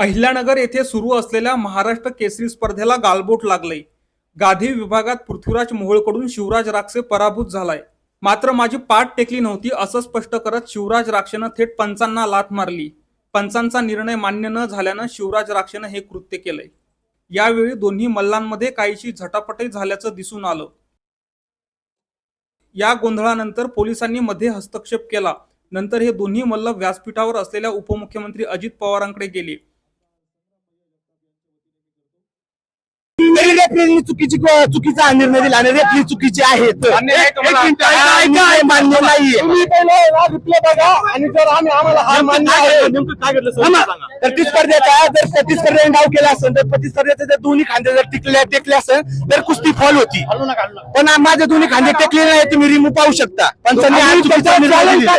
अहिल्यानगर येथे सुरू असलेल्या महाराष्ट्र केसरी स्पर्धेला गालबोट लागलंय. गाधी विभागात पृथ्वीराज मोहोळकडून शिवराज राक्षे पराभूत झालाय. मात्र माझी पाठ टेकली नव्हती असं स्पष्ट करत शिवराज राक्षेनं थेट पंचांना लाथ मारली. पंचांचा निर्णय मान्य न झाल्यानं शिवराज राक्षेनं हे कृत्य केलंय. यावेळी दोन्ही मल्लांमध्ये काहीशी झटापटही झाल्याचं दिसून आलं. या गोंधळानंतर पोलिसांनी मध्ये हस्तक्षेप केला. नंतर हे दोन्ही मल्ल व्यासपीठावर असलेल्या उपमुख्यमंत्री अजित पवारांकडे गेले. तरी रेफरीने चुकीची चुकीचा निर्णय दिला आणि रेफरी चुकीचे आहेत मान्य नाही हे बघा आणि जर आम्ही आम्हाला मान्य स्पर्धेचा जर प्रतिस्पर्धेने डाव केला असेल तर प्रतिस्पर्धेचे जर दोन्ही खांदे जर टिकले टेकले असेल तर कुस्ती फॉल होती पण माझे दोन्ही खांदे टेकले नाही तुम्ही रिमूव्ह पाहू शकता पंचांनी हा दिलेला.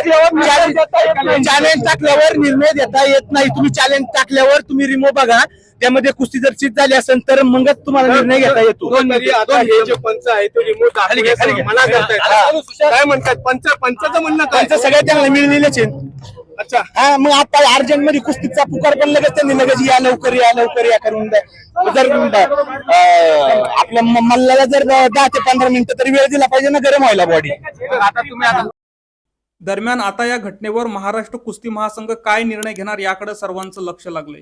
चॅलेंज टाकल्यावर निर्णय देता येत नाही तुम्ही चॅलेंज टाकल्यावर तुम्ही रिमूव्ह बघा त्यामध्ये कुस्ती जर चित झाली असेल तर मगच तुम्हाला निर्णय घेता येतो. दोन तरी आता हे जे पंच आहे ते रिमोट खाली घे, खाली घे. मना करतायत. काय म्हणतात? पंच पंचाचं म्हणणं काय? त्यांचं सगळ्यात त्यांना मिळलेलेच आहे. अच्छा. हा मग आता अर्जंटमध्ये कुस्तीचा पुकार पण लगेच त्यांनी लगेच या लवकर या लवकर या करून द्या. जर अं, आपल्या म- मल्लाला जर दहा ते पंधरा मिनिटं तरी वेळ दिला पाहिजे ना गरम व्हायला बॉडी आता तुम्ही आता दरम्यान आता या घटनेवर महाराष्ट्र कुस्ती महासंघ काय निर्णय घेणार याकडे सर्वांचं लक्ष लागलंय.